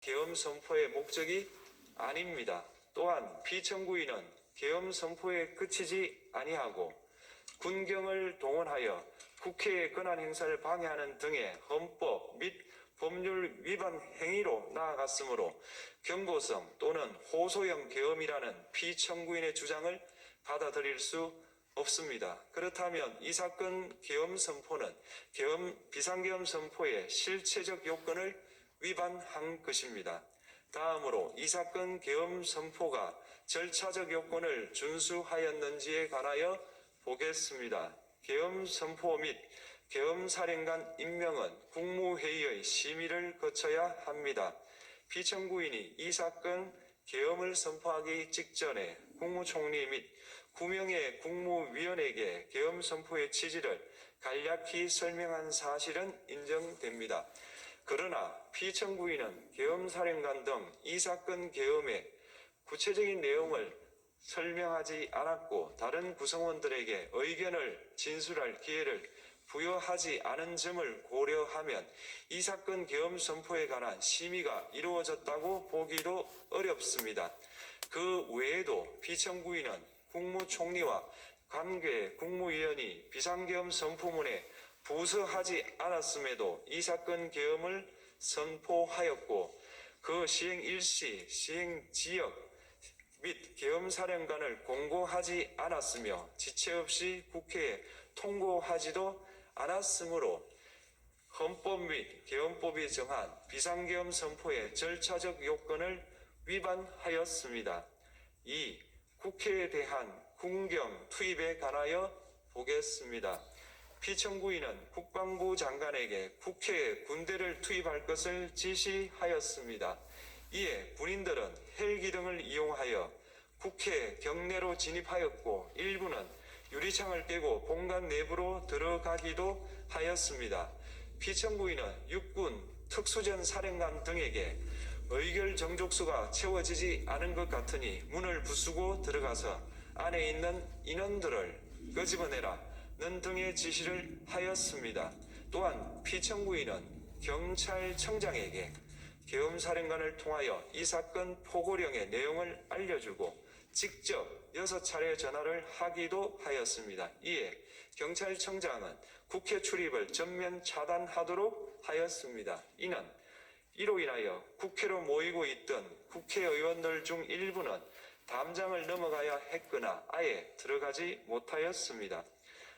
계엄 선포의 목적이 아닙니다. 또한 피청구인은 계엄 선포에 그치지 아니하고 군경을 동원하여 국회의 권한 행사를 방해하는 등의 헌법 및 법률 위반 행위로 나아갔으므로 경고성 또는 호소형 계엄이라는 피청구인의 주장을 받아들일 수 없습니다. 그렇다면 이 사건 계엄 선포는 계엄 비상계엄 선포의 실체적 요건을 위반한 것입니다. 다음으로 이 사건 계엄 선포가 절차적 요건을 준수하였는지에 관하여 보겠습니다. 계엄 선포 및 계엄 사령관 임명은 국무회의의 심의를 거쳐야 합니다. 피청구인이 이 사건 계엄을 선포하기 직전에 국무총리 및 구명의 국무위원에게 계엄 선포의 취지를 간략히 설명한 사실은 인정됩니다. 그러나 피청구인은 계엄사령관 등 이 사건 계엄의 구체적인 내용을 설명하지 않았고 다른 구성원들에게 의견을 진술할 기회를 부여하지 않은 점을 고려하면 이 사건 계엄 선포에 관한 심의가 이루어졌다고 보기도 어렵습니다. 그 외에도 피청구인은 국무총리와 관계 국무위원이 비상계엄 선포문에 부서하지 않았음에도 이 사건 계엄을 선포하였고 그 시행 일시, 시행 지역 및 계엄 사령관을 공고하지 않았으며 지체 없이 국회에 통고하지도 않았으므로 헌법 및 계엄법이 정한 비상계엄 선포의 절차적 요건을 위반하였습니다. 2. 국회에 대한 군경 투입에 관하여 보겠습니다. 피청구인은 국방부 장관에게 국회에 군대를 투입할 것을 지시하였습니다. 이에 군인들은 헬기 등을 이용하여 국회 경내로 진입하였고 일부는 유리창을 깨고 본관 내부로 들어가기도 하였습니다. 피청구인은 육군 특수전 사령관 등에게 의결 정족수가 채워지지 않은 것 같으니 문을 부수고 들어가서 안에 있는 인원들을 끄집어내라 는 등의 지시를 하였습니다. 또한 피청구인은 경찰청장에게 계엄사령관을 통하여 이 사건 포고령의 내용을 알려주고 직접 여섯 차례 전화를 하기도 하였습니다. 이에 경찰청장은 국회 출입을 전면 차단하도록 하였습니다. 이는 이로 인하여 국회로 모이고 있던 국회의원들 중 일부는 담장을 넘어가야 했거나 아예 들어가지 못하였습니다.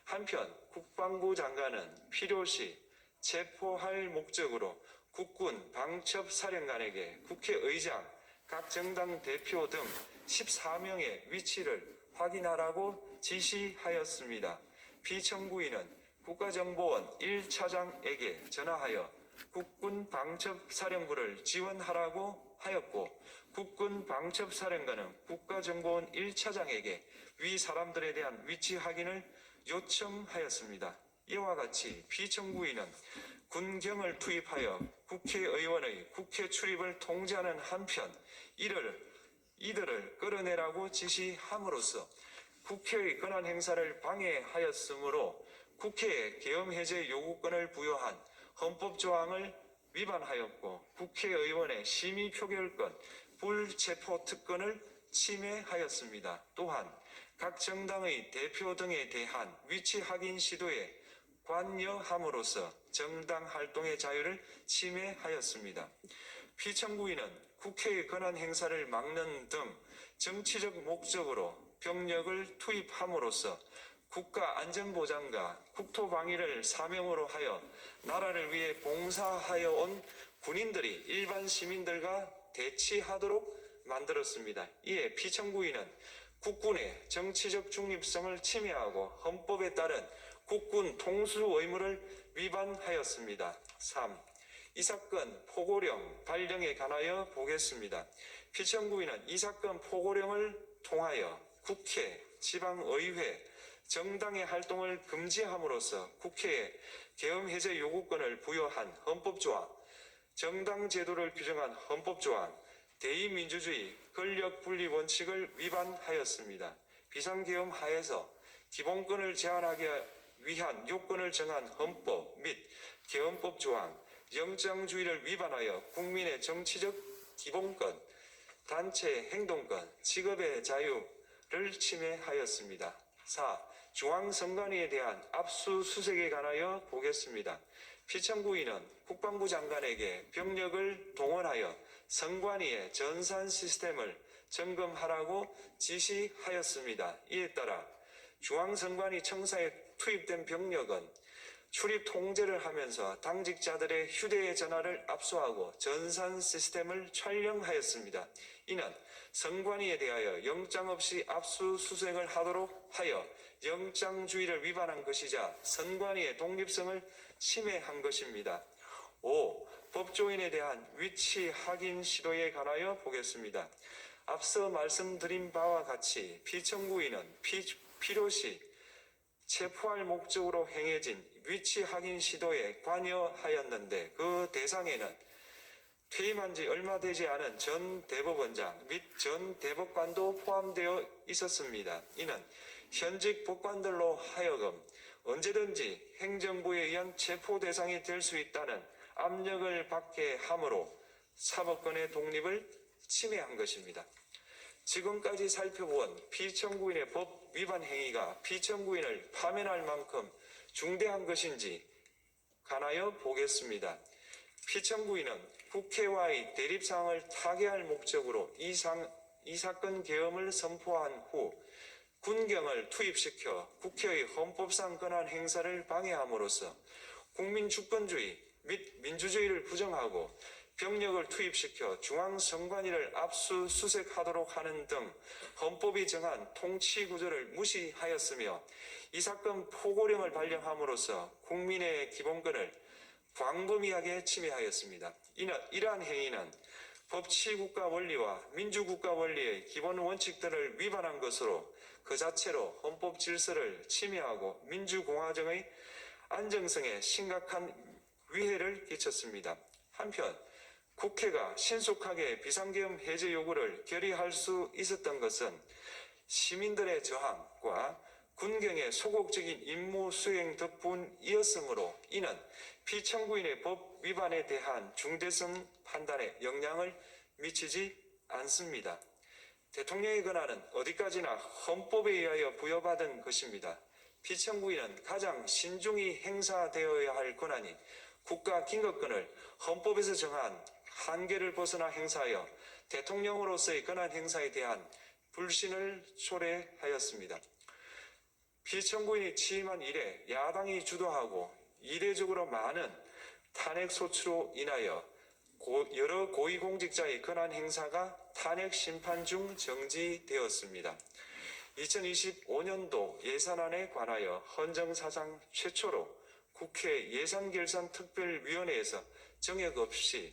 한편 국방부 장관은 필요시 체포할 목적으로 국군 방첩사령관에게 국회의장, 각 정당 대표 등 14명의 위치를 확인하라고 지시하였습니다. 피청구인은 국가정보원 1차장에게 전화하여 국군 방첩사령부를 지원하라고 하였고 국군 방첩사령관은 국가정보원 1차장에게 위 사람들에 대한 위치 확인을 요청하였습니다. 이와 같이 피청구인은 군경을 투입하여 국회의원의 국회 출입을 통제하는 한편 이를 이들을 끌어내라고 지시함으로써 국회의 권한 행사를 방해하였으므로 국회에 계엄 해제 요구권을 부여한 헌법 조항을 위반하였고 국회의원의 심의 표결권, 불체포 특권을 침해하였습니다. 또한 각 정당의 대표 등에 대한 위치 확인 시도에 관여함으로써 정당 활동의 자유를 침해하였습니다. 피청구인은 국회의 권한 행사를 막는 등 정치적 목적으로 병력을 투입함으로써 국가 안전보장과 국토방위를 사명으로 하여 나라를 위해 봉사하여 온 군인들이 일반 시민들과 대치하도록 만들었습니다. 이에 피청구인은 국군의 정치적 중립성을 침해하고 헌법에 따른 국군 통수 의무를 위반하였습니다. 3. 이 사건 포고령 발령에 관하여 보겠습니다. 피청구인은 이 사건 포고령을 통하여 국회, 지방의회, 정당의 활동을 금지함으로써 국회에 계엄 해제 요구권을 부여한 헌법조항, 정당 제도를 규정한 헌법조항, 대의민주주의 권력 분리 원칙을 위반하였습니다. 비상계엄 하에서 기본권을 제한하기 위한 요건을 정한 헌법 및 계엄법 조항, 영장주의를 위반하여 국민의 정치적 기본권, 단체 행동권, 직업의 자유를 침해하였습니다. 4. 중앙선관위에 대한 압수수색에 관하여 보겠습니다. 피청구인은 국방부 장관에게 병력을 동원하여 선관위의 전산 시스템을 점검하라고 지시하였습니다. 이에 따라 중앙선관위 청사에 투입된 병력은 출입 통제를 하면서 당직자들의 휴대전화를 압수하고 전산 시스템을 촬영하였습니다. 이는 선관위에 대하여 영장 없이 압수수색을 하도록 하여 영장주의를 위반한 것이자 선관위의 독립성을 침해한 것입니다. 5. 법조인에 대한 위치 확인 시도에 관하여 보겠습니다. 앞서 말씀드린 바와 같이 피청구인은 피, 필요시 체포할 목적으로 행해진 위치 확인 시도에 관여하였는데 그 대상에는 퇴임한 지 얼마 되지 않은 전 대법원장 및 전 대법관도 포함되어 있었습니다. 이는 현직 법관들로 하여금 언제든지 행정부에 의한 체포 대상이 될 수 있다는 압력을 받게 함으로 사법권의 독립을 침해한 것입니다. 지금까지 살펴본 피청구인의 법 위반 행위가 피청구인을 파면할 만큼 중대한 것인지 관하여 보겠습니다. 피청구인은 국회와의 대립상을 타개할 목적으로 이, 상, 이 사건 계엄을 선포한 후 군경을 투입시켜 국회의 헌법상 권한 행사를 방해함으로써 국민 주권주의 및 민주주의를 부정하고 병력을 투입시켜 중앙선관위를 압수수색하도록 하는 등 헌법이 정한 통치 구조를 무시하였으며 이 사건 포고령을 발령함으로써 국민의 기본권을 광범위하게 침해하였습니다. 이러한 행위는 법치국가 원리와 민주국가 원리의 기본 원칙들을 위반한 것으로 그 자체로 헌법 질서를 침해하고 민주공화정의 안정성에 심각한 위해를 끼쳤습니다. 한편 국회가 신속하게 비상계엄 해제 요구를 결의할 수 있었던 것은 시민들의 저항과 군경의 소극적인 임무 수행 덕분이었으므로 이는 피청구인의 법 위반에 대한 중대성 판단에 영향을 미치지 않습니다. 대통령의 권한은 어디까지나 헌법에 의하여 부여받은 것입니다. 피청구인은 가장 신중히 행사되어야 할 권한이 국가 긴급권을 헌법에서 정한 한계를 벗어나 행사하여 대통령으로서의 권한 행사에 대한 불신을 초래하였습니다. 피청구인이 취임한 이래 야당이 주도하고 이례적으로 많은 탄핵 소추로 인하여 고- 여러 고위공직자의 권한 행사가 탄핵 심판 중 정지되었습니다. 2025년도 예산안에 관하여 헌정사상 최초로 국회 예산결산특별위원회에서 정액 없이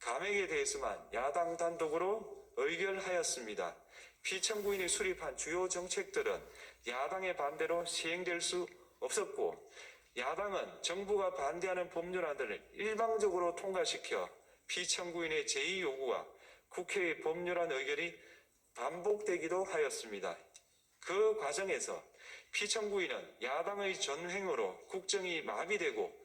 감액에 대해서만 야당 단독으로 의결하였습니다. 피청구인이 수립한 주요 정책들은 야당의 반대로 시행될 수 없었고 야당은 정부가 반대하는 법률안들을 일방적으로 통과시켜 피청구인의 제의 요구와 국회의 법률안 의결이 반복되기도 하였습니다. 그 과정에서 피청구인은 야당의 전횡으로 국정이 마비되고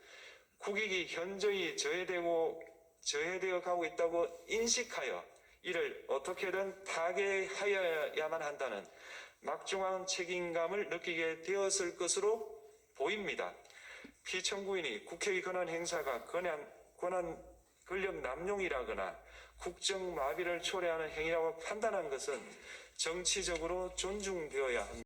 국익이 현저히 저해되고 저해되어 가고 있다고 인식하여 이를 어떻게든 타개하여야만 한다는 막중한 책임감을 느끼게 되었을 것으로 보입니다. 피청구인이 국회의 권한 행사가 권한, 권한 권력 남용이라거나 국정 마비를 초래하는 행위라고 판단한 것은 정치적으로 존중되어야 합니다.